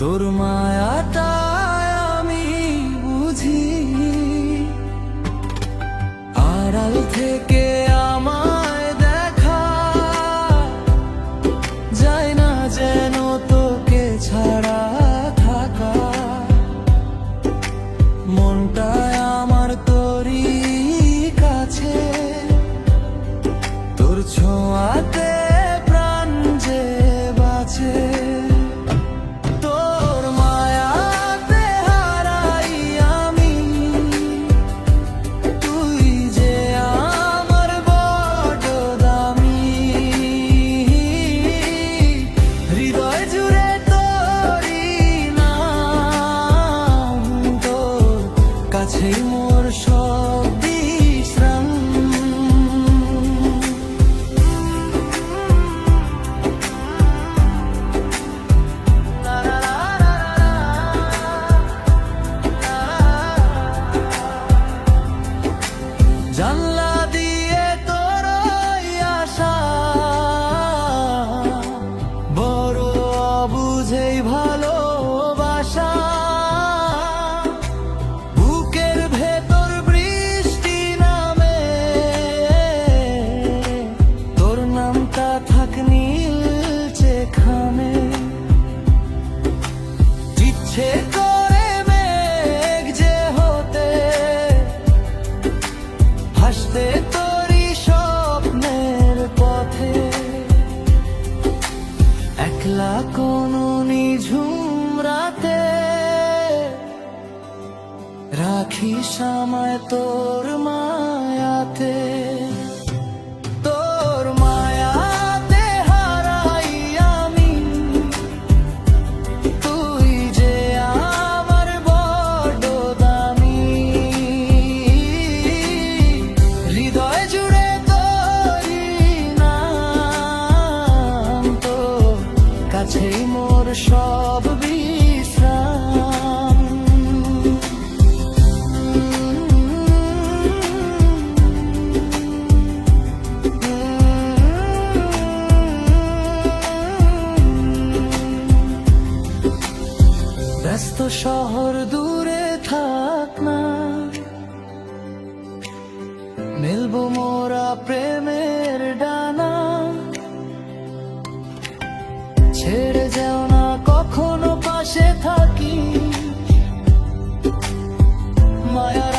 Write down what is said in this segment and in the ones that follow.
তোর মায়াটা আমি বুঝি। আড়াল থেকে ছেড়ে যাও না কখনো পাশে থাকি। মায়া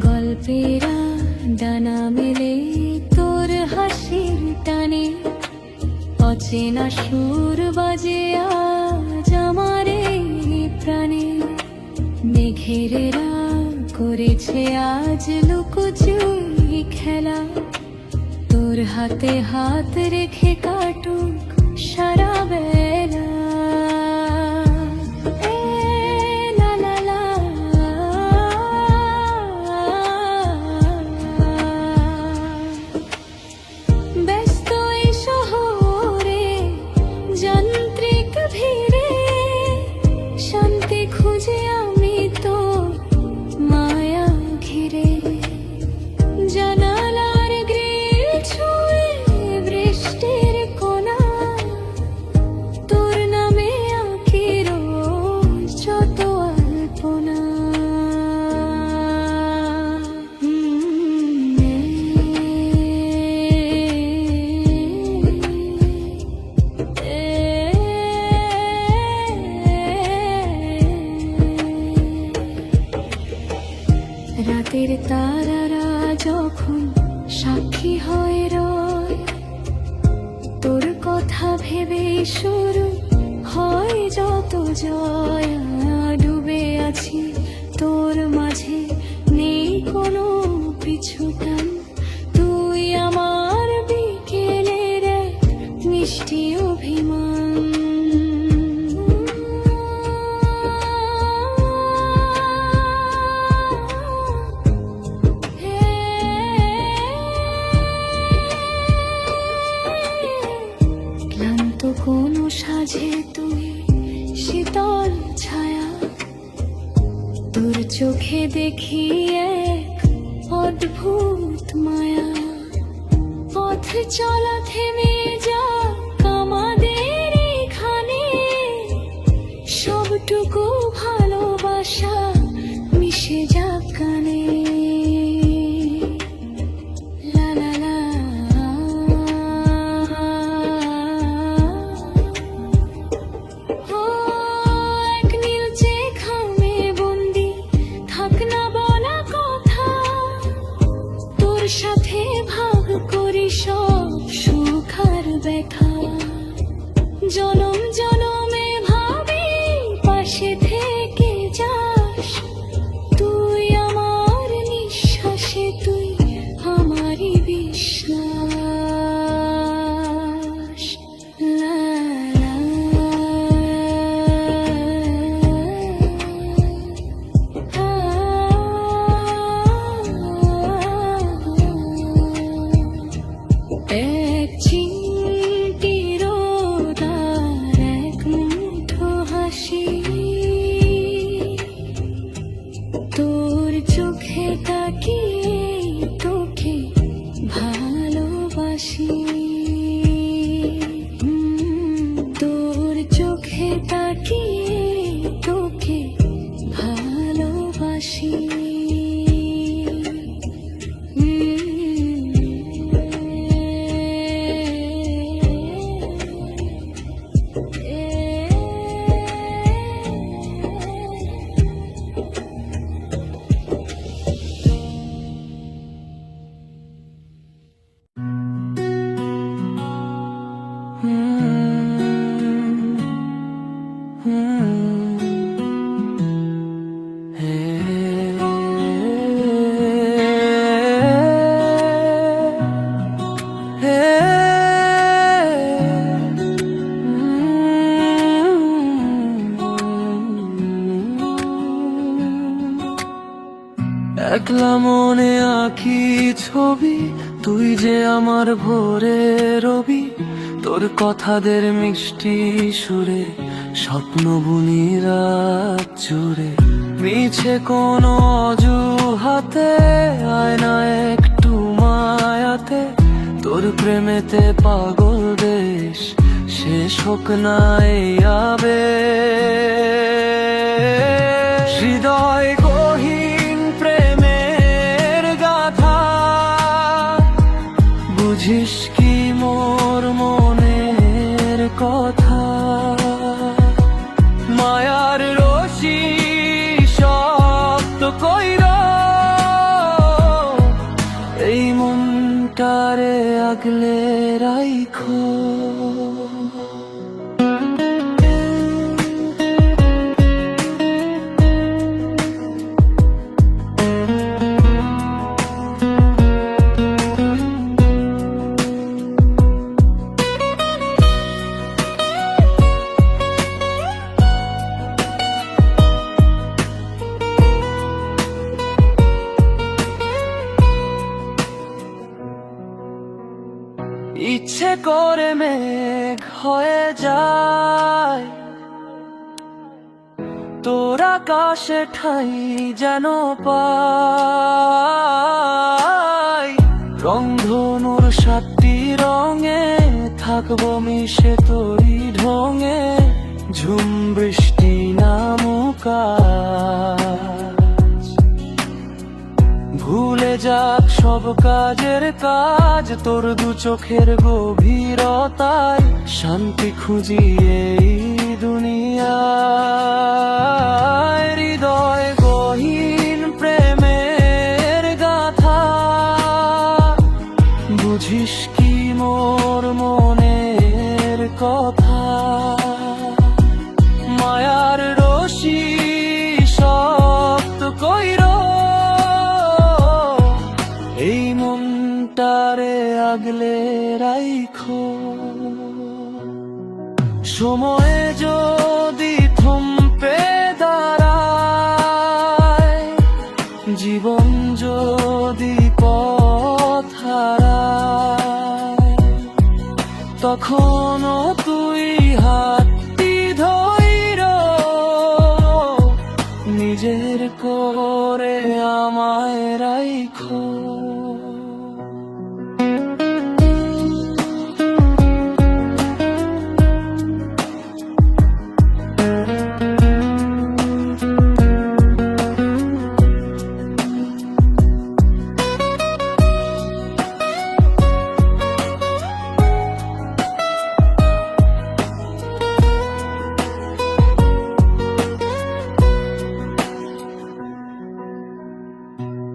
গল্পেরা ডানা মেলে তোর হাসির টানে। অচেনা সুর বাজে আজ আমারে প্রাণে। মেঘেরা করেছে আজ লুকোচুরি খেলা। তোর হাতে হাত রেখে কাটুক সারা বেলা। কথা ভেবে শুরু হয় যত জয় ডুবে আছি তোর মাঝে নেই কোনো পিছু পথ চলা থেমে যা আমাদের এখানে। সবটুকু একলা মনে আঁকি ছবি, তুই যে আমার ভোরে রবি, তোর কথাদের মিষ্টি সুরে, স্বপ্ন বুনি রাত জুড়ে। মিছে কোনো অজুহাতে আয়না একটু মায়াতে তোর প্রেমেতে পাগল দেশ শেষ হোক না এই। হৃদয় গহীন প্রেমের গাথা বুঝিস ইচ্ছে করে মেঘ হয়ে যায়। তোর আকাশে ঠাই যেন রংধনুর সাতটি রঙে থাকব মিশে তোরি ঢঙে। ঝুম বৃষ্টি নামুকাজ ভুলে যাক সব কাজের কাজ তোর দু চোখের গভীরতায় শান্তি খুঁজি তখনও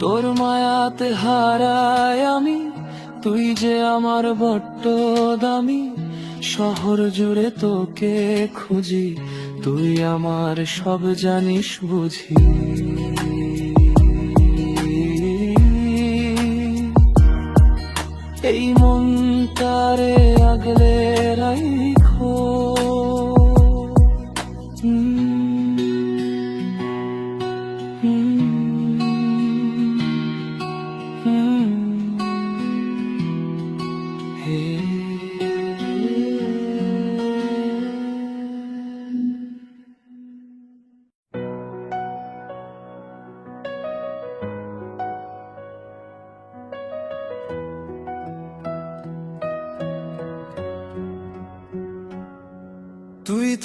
তোর মায়াতে হারায় আমি, তুই যে আমার বড্ড দামি। শহর জুড়ে তোকে খুঁজি, তুই আমার সব জানিস, বুঝি। এই আগলে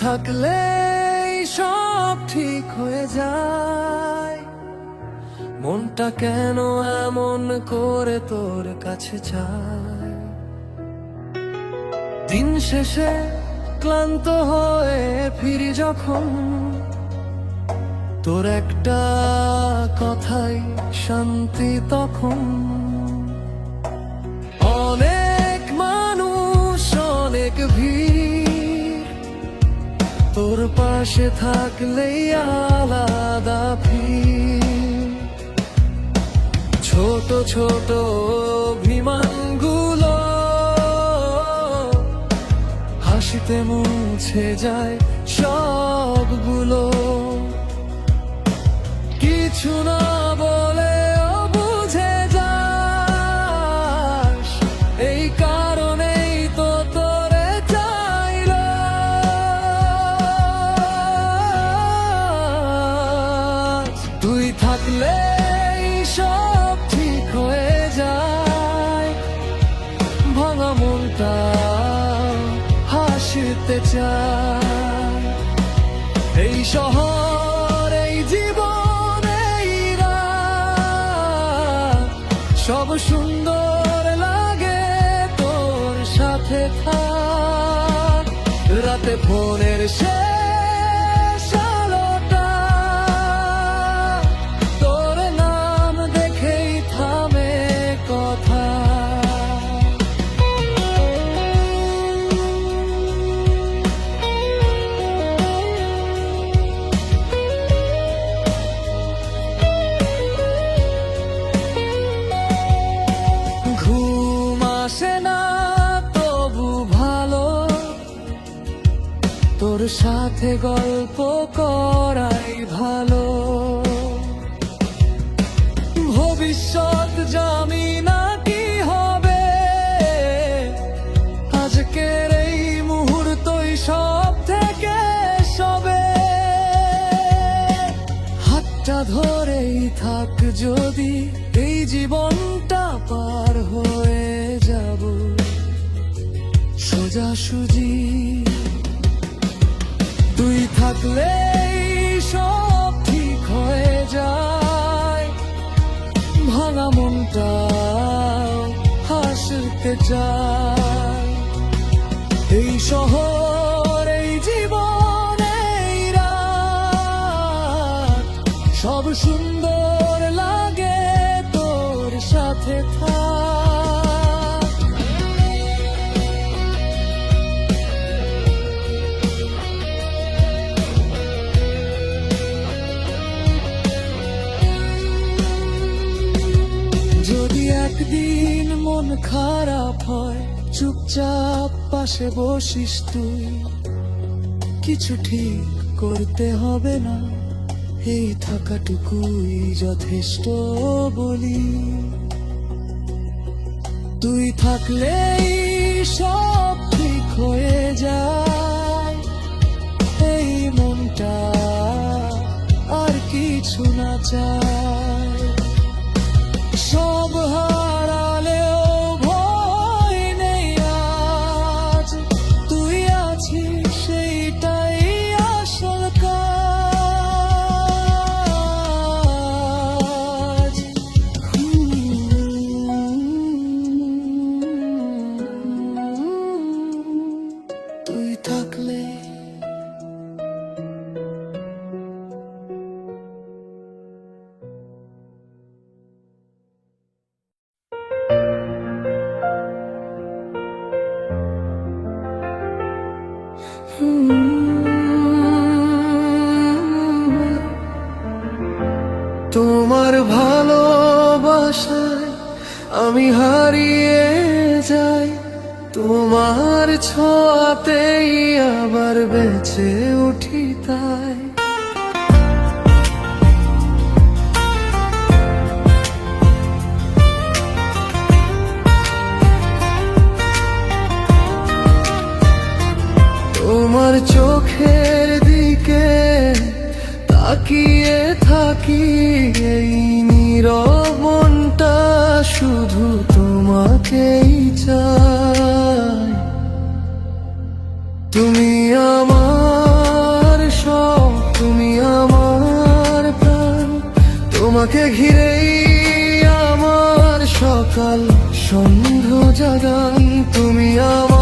থাকলে সব ঠিক হয়ে যায়। মনটা কেন এমন করে তোর কাছে দিন শেষে ক্লান্ত হয়ে ফিরি যখন, তোর একটা কথাই শান্তি তখন। পাশে থাকলেই আলাদা ফি ছোট ছোট অভিমানগুলো হাসিতে মুছে যায় সবগুলো। কিছু না বলে হাসিতে চাই এই শহর সাথে গল্প করাই ভালো। ভবিষ্যৎ জানি না কি হবে? আজকের এই মুহূর্তই সব থেকে সবে। হাতটা ধরেই থাক যদি এই জীবনটা পার হয়ে যাব। সোজা সুজি তুই থাকলে সব ঠিক হয়ে যায়। ভাঙা মনটা হাসতে চায়। এই শহর খারাপ হয়, চুপচাপ পাশে বসিস তুই। কিছু ঠিক করতে হবে না, এই থাকাটুকুই যথেষ্ট বলি। তুই থাকলেই সব ঠিক হয়ে যায়, এই মনটা আর কিছু না চায়। সব হারালেও হারিয়ে যাই তোমার ছোঁয়াতেই আবার বেঁচে উঠি তাই। তোমার চোখের দিকে তাকিয়ে থাকি এই নীরবনটা শুধু তোমাকেই চাই। তুমি আমার সব, তুমি আমার প্রাণ। তোমাকে ঘিরেই আমার সকাল সন্ধ্যা জাগান। তুমি আমার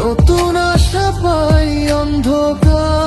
নতুন আশা পাই অন্ধকার।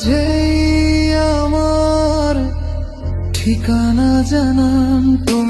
মাঝেই আমার ঠিকানা জানান তুমি আমার